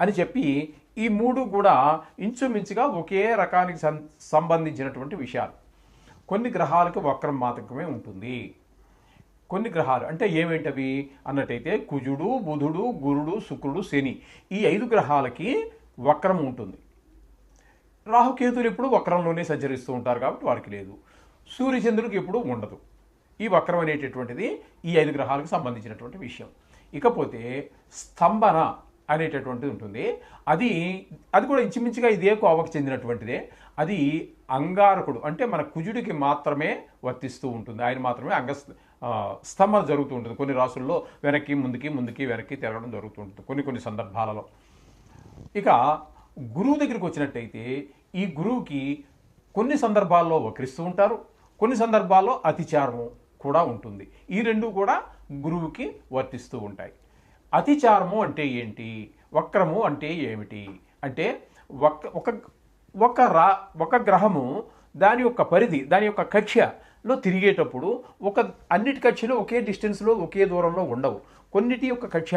అని చెప్పి ఈ మూడు కూడా ఇంచుమించుగా ఒకే రకానికి సం- సంబంధించినటువంటి విషయాలు. కొన్ని గ్రహాలకు వక్రం మాతకమే ఉంటుంది. కొన్ని గ్రహాలు అంటే ఏమేంటవి? అన్నట్టయితే కుజుడు బుధుడు గురుడు శుక్రుడు శని ఈ ఐదు గ్రహాలకి వక్రం ఉంటుంది. రాహుకేతులు ఎప్పుడు వక్రంలోనే సంచరిస్తూ ఉంటారు కాబట్టి వారికి లేదు. సూర్యచంద్రుడికి ఎప్పుడు ఉండదు. ఈ వక్రం అనేటటువంటిది ఈ ఐదు గ్రహాలకు సంబంధించినటువంటి విషయం. ఇకపోతే స్తంభన అనేటటువంటిది ఉంటుంది. అది అది కూడా ఇంచుమించుగా ఇదే కోవకు చెందినటువంటిదే. అది అంగారకుడు అంటే మన కుజుడికి మాత్రమే వర్తిస్తూ ఉంటుంది. ఆయన మాత్రమే అంగ స్తంభన జరుగుతూ ఉంటుంది. కొన్ని రాసుల్లో వెనక్కి ముందుకి ముందుకి వెనక్కి తిరగడం జరుగుతూ ఉంటుంది కొన్ని కొన్ని సందర్భాలలో. ఇక గురువు దగ్గరికి వచ్చినట్టయితే ఈ గురువుకి కొన్ని సందర్భాల్లో వక్రిస్తూ ఉంటారు. కొన్ని సందర్భాల్లో అతిచారము కూడా ఉంటుంది. ఈ రెండు కూడా గురువుకి వర్తిస్తూ ఉంటాయి. అతిచారము అంటే ఏంటి? వక్రము అంటే ఏమిటి? అంటే ఒక ఒక ఒక రా ఒక గ్రహము దాని యొక్క పరిధి దాని యొక్క కక్ష్యలో తిరిగేటప్పుడు ఒక అన్నిటి కక్షలు ఒకే డిస్టెన్స్లో ఒకే దూరంలో ఉండవు. కొన్నిటి యొక్క కక్ష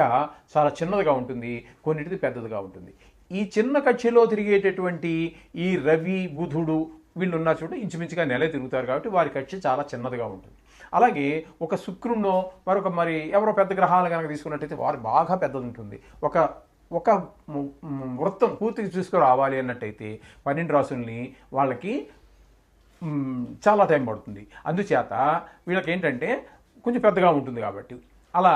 చాలా చిన్నదిగా ఉంటుంది కొన్నిటిది పెద్దదిగా ఉంటుంది. ఈ చిన్న కక్షలో తిరిగేటటువంటి ఈ రవి బుధుడు వీళ్ళు ఉన్న చోట ఇంచుమించుగా నెల తిరుగుతారు కాబట్టి వారి కక్ష చాలా చిన్నదిగా ఉంటుంది. అలాగే ఒక శుక్రుణ్ణో మరొక మరి ఎవరో పెద్ద గ్రహాలు కనుక తీసుకున్నట్టయితే వారు బాగా పెద్దది ఉంటుంది ఒక ఒక వృత్తం పూర్తిగా తీసుకురావాలి అన్నట్టయితే పన్నెండు రాసుల్ని వాళ్ళకి చాలా టైం పడుతుంది. అందుచేత వీళ్ళకి ఏంటంటే కొంచెం పెద్దగా ఉంటుంది కాబట్టి. అలా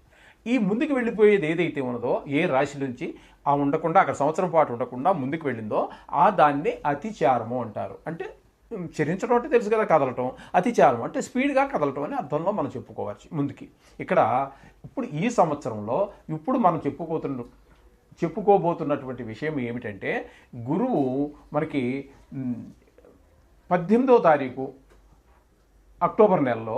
ఈ ముందుకు వెళ్ళిపోయేది ఏదైతే ఉన్నదో ఏ రాశి నుంచి ఆ ఉండకుండా అక్కడ సంవత్సరం పాటు ఉండకుండా ముందుకు వెళ్ళిందో ఆ దాన్ని అతిచారము అంటారు. అంటే చరించడం అంటే తెలుసు కదా కదలటం. అతిచారం అంటే స్పీడ్గా కదలటం అని అర్థంలో మనం చెప్పుకోవచ్చు ముందుకి. ఇక్కడ ఇప్పుడు ఈ సంవత్సరంలో ఇప్పుడు మనం చెప్పుకోతున్న చెప్పుకోబోతున్నటువంటి విషయం ఏమిటంటే గురువు మనకి పద్దెనిమిదో తారీఖు అక్టోబర్ నెలలో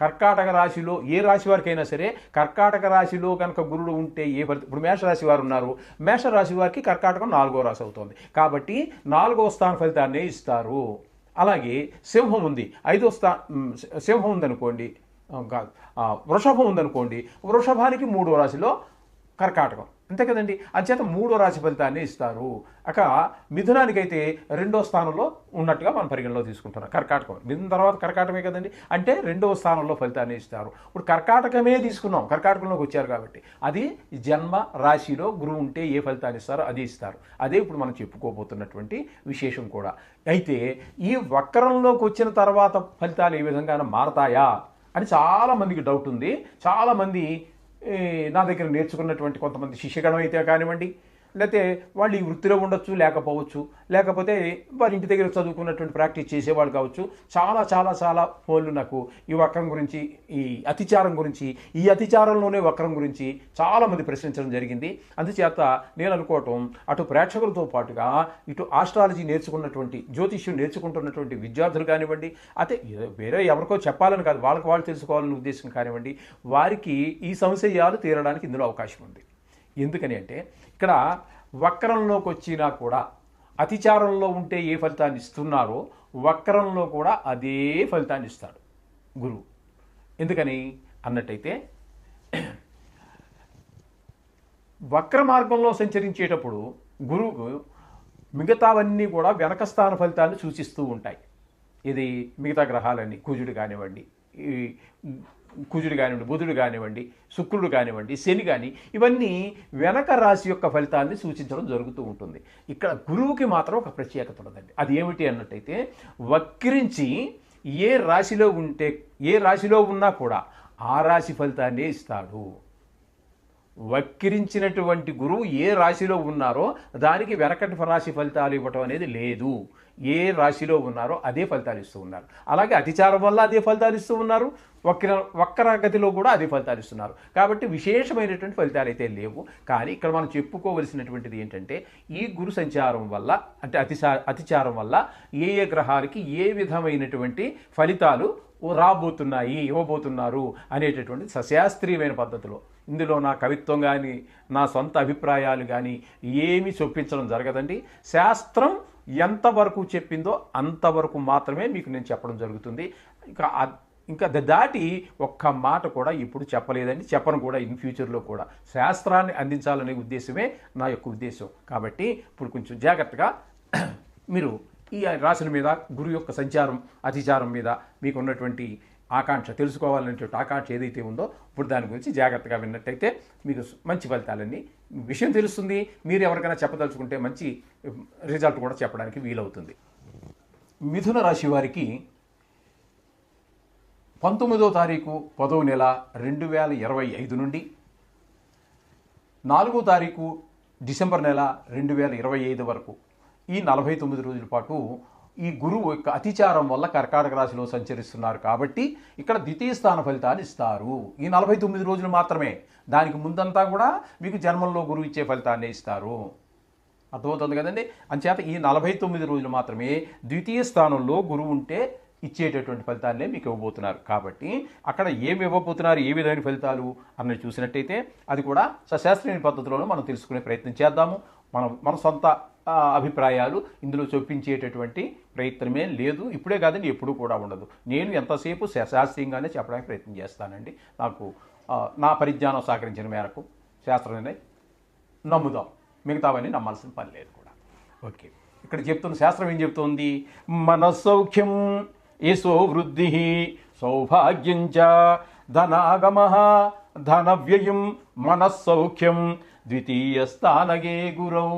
కర్కాటక రాశిలో ఏ రాశి వారికైనా సరే కర్కాటక రాశిలో కనుక గురుడు ఉంటే ఏ ఫలితం ఇప్పుడు మేషరాశి వారు ఉన్నారు. మేషరాశి వారికి కర్కాటకం నాలుగో రాశి అవుతుంది. కాబట్టి నాలుగో స్థాన ఫలితాన్ని ఇస్తారు. అలాగే సింహం ఉంది. ఐదో స్థా సింహం ఉందనుకోండి. కాదు వృషభం ఉందనుకోండి. వృషభానికి మూడో రాశిలో కర్కాటకం. అంతే కదండి. అంచేత మూడో రాశి ఫలితాన్ని ఇస్తారు. అక మిథునానికైతే రెండో స్థానంలో ఉన్నట్టుగా మనం పరిగణలో తీసుకుంటున్నాం. కర్కాటకం. మిథున తర్వాత కర్కాటకమే కదండి. అంటే రెండవ స్థానంలో ఫలితాన్ని ఇస్తారు. ఇప్పుడు కర్కాటకమే తీసుకున్నాం. కర్కాటకంలోకి వచ్చారు కాబట్టి అది జన్మ రాశిలో గురువు ఉంటే ఏ ఫలితాన్ని ఇస్తారో అది ఇస్తారు. అదే ఇప్పుడు మనం చెప్పుకోబోతున్నటువంటి విశేషం కూడా. అయితే ఈ వక్రంలోకి వచ్చిన తర్వాత ఫలితాలు ఏ విధంగా మారతాయా అని చాలామందికి డౌట్ ఉంది. చాలామంది నా దగ్గర నేర్చుకున్నటువంటి కొంతమంది శిష్యగణం అయితే కానివ్వండి లేకపోతే వాళ్ళు ఈ వృత్తిలో ఉండొచ్చు లేకపోవచ్చు. లేకపోతే వారి ఇంటి దగ్గర చదువుకున్నటువంటి ప్రాక్టీస్ చేసేవాళ్ళు కావచ్చు. చాలా చాలా చాలా ఫోన్లు నాకు ఈ వక్రం గురించి ఈ అతిచారం గురించి ఈ అతిచారంలోనే వక్రం గురించి చాలామంది ప్రశ్నించడం జరిగింది. అందుచేత నేను అనుకోవటం అటు ప్రేక్షకులతో పాటుగా ఇటు ఆస్ట్రాలజీ నేర్చుకున్నటువంటి జ్యోతిష్యం నేర్చుకుంటున్నటువంటి విద్యార్థులు కానివ్వండి అయితే వేరే ఎవరికో చెప్పాలని కాదు వాళ్ళకి వాళ్ళు తెలుసుకోవాలని ఉద్దేశం కానివ్వండి వారికి ఈ సంశయాలు తీరడానికి ఇందులో అవకాశం ఉంది. ఎందుకని అంటే ఇక్కడ వక్రంలోకి వచ్చినా కూడా అతిచారంలో ఉంటే ఏ ఫలితాన్ని ఇస్తున్నారో వక్రంలో కూడా అదే ఫలితాన్ని ఇస్తాడు గురువు. ఎందుకని అన్నట్టయితే వక్ర మార్గంలో సంచరించేటప్పుడు గురువుకు మిగతావన్నీ కూడా వెనక స్థాన ఫలితాన్ని సూచిస్తూ ఉంటాయి. ఇది మిగతా గ్రహాలన్నీ కుజుడు కానివ్వండి ఈ కుజుడు కానివ్వండి బుధుడు కానివ్వండి శుక్రుడు కానివ్వండి శని కానీ ఇవన్నీ వెనక రాశి యొక్క ఫలితాన్ని సూచించడం జరుగుతూ ఉంటుంది. ఇక్కడ గురువుకి మాత్రం ఒక ప్రత్యేకత ఉండదండి అది ఏమిటి అన్నట్టయితే వక్రించి ఏ రాశిలో ఉంటే ఏ రాశిలో ఉన్నా కూడా ఆ రాశి ఫలితాన్నే ఇస్తాడు. వక్కిరించినటువంటి గురువు ఏ రాశిలో ఉన్నారో దానికి వెనకటి రాశి ఫలితాలు ఇవ్వటం అనేది లేదు. ఏ రాశిలో ఉన్నారో అదే ఫలితాలు ఇస్తూ ఉన్నారు. అలాగే అతిచారం వల్ల అదే ఫలితాలు ఇస్తూ ఉన్నారు. వక్ర వక్రగతిలో కూడా అదే ఫలితాలు ఇస్తున్నారు. కాబట్టి విశేషమైనటువంటి ఫలితాలు అయితే లేవు. కానీ ఇక్కడ మనం చెప్పుకోవలసినటువంటిది ఏంటంటే ఈ గురు సంచారం వల్ల అంటే అతిచా అతిచారం వల్ల ఏ ఏ గ్రహాలకి ఏ విధమైనటువంటి ఫలితాలు రాబోతున్నాయి ఇవ్వబోతున్నారు అనేటటువంటి సశాస్త్రీయమైన పద్ధతిలో ఇందులో నా కవిత్వం కానీ నా సొంత అభిప్రాయాలు కానీ ఏమీ చొప్పించడం జరగదండి. శాస్త్రం ఎంతవరకు చెప్పిందో అంతవరకు మాత్రమే మీకు నేను చెప్పడం జరుగుతుంది. ఇంకా ఇంకా ద- దాటి ఒక్క మాట కూడా ఇప్పుడు చెప్పలేదండి. చెప్పను కూడా ఇన్ ఫ్యూచర్లో కూడా. శాస్త్రాన్ని అందించాలనే ఉద్దేశమే నా యొక్క ఉద్దేశం. కాబట్టి ఇప్పుడు కొంచెం జాగ్రత్తగా మీరు ఈ రాశుల మీద గురు యొక్క సంచారం అతిచారం మీద మీకు ఉన్నటువంటి ఆకాంక్ష తెలుసుకోవాలనేటువంటి ఆకాంక్ష ఏదైతే ఉందో ఇప్పుడు దాని గురించి జాగ్రత్తగా విన్నట్టయితే మీకు మంచి ఫలితాలన్నీ విషయం తెలుస్తుంది. మీరు ఎవరికైనా చెప్పదలుచుకుంటే మంచి రిజల్ట్ కూడా చెప్పడానికి వీలవుతుంది. మిథున రాశి వారికి పంతొమ్మిదో తారీఖు పదో నెల రెండు వేల ఇరవై ఐదు నుండి నాలుగో తారీఖు డిసెంబర్ నెల రెండు వేల ఇరవై ఐదు వరకు. ఈ నలభై తొమ్మిది రోజుల పాటు ఈ గురువు యొక్క అతిచారం వల్ల కర్కాటక రాశిలో సంచరిస్తున్నారు కాబట్టి ఇక్కడ ద్వితీయ స్థాన ఫలితాన్ని ఇస్తారు. ఈ నలభై తొమ్మిది రోజులు మాత్రమే. దానికి ముందంతా కూడా మీకు జన్మంలో గురువు ఇచ్చే ఫలితాన్ని ఇస్తారు. అర్థమవుతుంది కదండి? అంచేత ఈ నలభై తొమ్మిది రోజులు మాత్రమే ద్వితీయ స్థానంలో గురువు ఉంటే ఇచ్చేటటువంటి ఫలితాలనే మీకు ఇవ్వబోతున్నారు. కాబట్టి అక్కడ ఏమి ఇవ్వబోతున్నారు? ఏ విధమైన ఫలితాలు? అన్నది చూసినట్టయితే అది కూడా సశాస్త్రీయ పద్ధతిలోనే మనం తెలుసుకునే ప్రయత్నం చేద్దాము. మనం మన సొంత అభిప్రాయాలు ఇందులో చొప్పించేటటువంటి ప్రయత్నమే లేదు. ఇప్పుడే కాదండి ఎప్పుడూ కూడా ఉండదు. నేను ఎంతసేపు శాస్త్రీయంగానే చెప్పడానికి ప్రయత్నం చేస్తానండి. నాకు నా పరిజ్ఞానం సహకరించిన మేరకు శాస్త్రమే నమ్ముదాం. మిగతావన్నీ నమ్మాల్సిన పని లేదు కూడా. ఓకే. ఇక్కడ చెప్తున్న శాస్త్రం ఏం చెప్తోంది? మనస్సౌఖ్యం యశో వృద్ధి సౌభాగ్యం చ ధనాగమ ధన వ్యయం మనస్సౌఖ్యం ద్వితీయ స్థానగే గురౌ.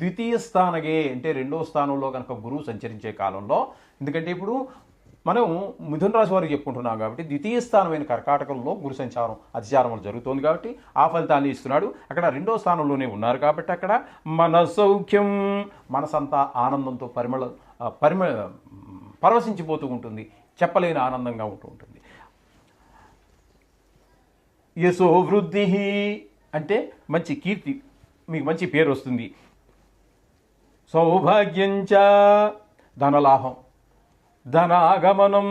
ద్వితీయ స్థానగే అంటే రెండో స్థానంలో కనుక గురువు సంచరించే కాలంలో ఎందుకంటే ఇప్పుడు మనం మిథున రాశి వారికి చెప్పుకుంటున్నాం కాబట్టి ద్వితీయ స్థానమైన కర్కాటకంలో గురు సంచారం అతిచారములు జరుగుతోంది కాబట్టి ఆ ఫలితాన్ని ఇస్తున్నాడు. అక్కడ రెండో స్థానంలోనే ఉన్నారు కాబట్టి అక్కడ మన సౌఖ్యం మనసంతా ఆనందంతో పరిమళ పరిమ పరవశించిపోతూ ఉంటుంది చెప్పలేని ఆనందంగా ఉంటూ ఉంటుంది. యశో వృద్ధి అంటే మంచి కీర్తి మీకు మంచి పేరు వస్తుంది. సౌభాగ్యంచ ధనలాభం. ధనాగమనం.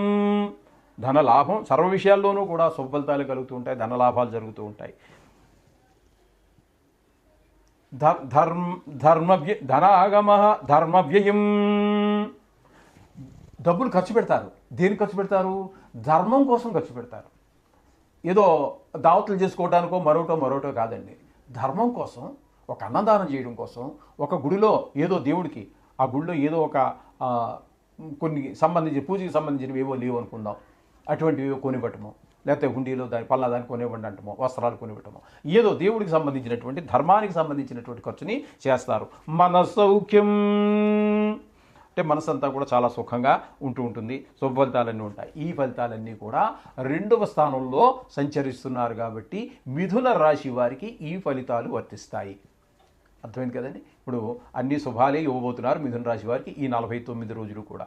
ధన లాభం సర్వ విషయాల్లోనూ కూడా సుఫలితాలు కలుగుతూ ఉంటాయి ధన లాభాలు జరుగుతూ ఉంటాయి. ధర్మ ధర్మ వ్య- ధనాగమ ధర్మ వ్యయం డబ్బులు ఖర్చు పెడతారు. దేనికి ఖర్చు పెడతారు? ధర్మం కోసం ఖర్చు పెడతారు. ఏదో దావతులు చేసుకోవడానికో మరోటో మరోటో కాదండి. ధర్మం కోసం ఒక అన్నదానం చేయడం కోసం ఒక గుడిలో ఏదో దేవుడికి ఆ గుడిలో ఏదో ఒక కొన్ని సంబంధించి పూజకి సంబంధించినవి ఏవో లేవు అనుకుందాం. అటువంటివి కొనిపెట్టము లేకపోతే హుండీలో దాని పల్లా దాన్ని కొనివ్వండి అంటమో వస్త్రాలు కొనివ్వటము. ఏదో దేవుడికి సంబంధించినటువంటి ధర్మానికి సంబంధించినటువంటి ఖర్చుని చేస్తారు. మన సౌఖ్యం అంటే మనసు అంతా కూడా చాలా సుఖంగా ఉంటూ ఉంటుంది. శుభఫలితాలన్నీ ఉంటాయి. ఈ ఫలితాలన్నీ కూడా రెండవ స్థానంలో సంచరిస్తున్నారు కాబట్టి మిథున రాశి వారికి ఈ ఫలితాలు వర్తిస్తాయి. అర్థమైంది కదండి? ఇప్పుడు అన్ని శుభాలే ఇవ్వబోతున్నారు మిథున రాశి వారికి ఈ నలభై తొమ్మిది రోజులు కూడా.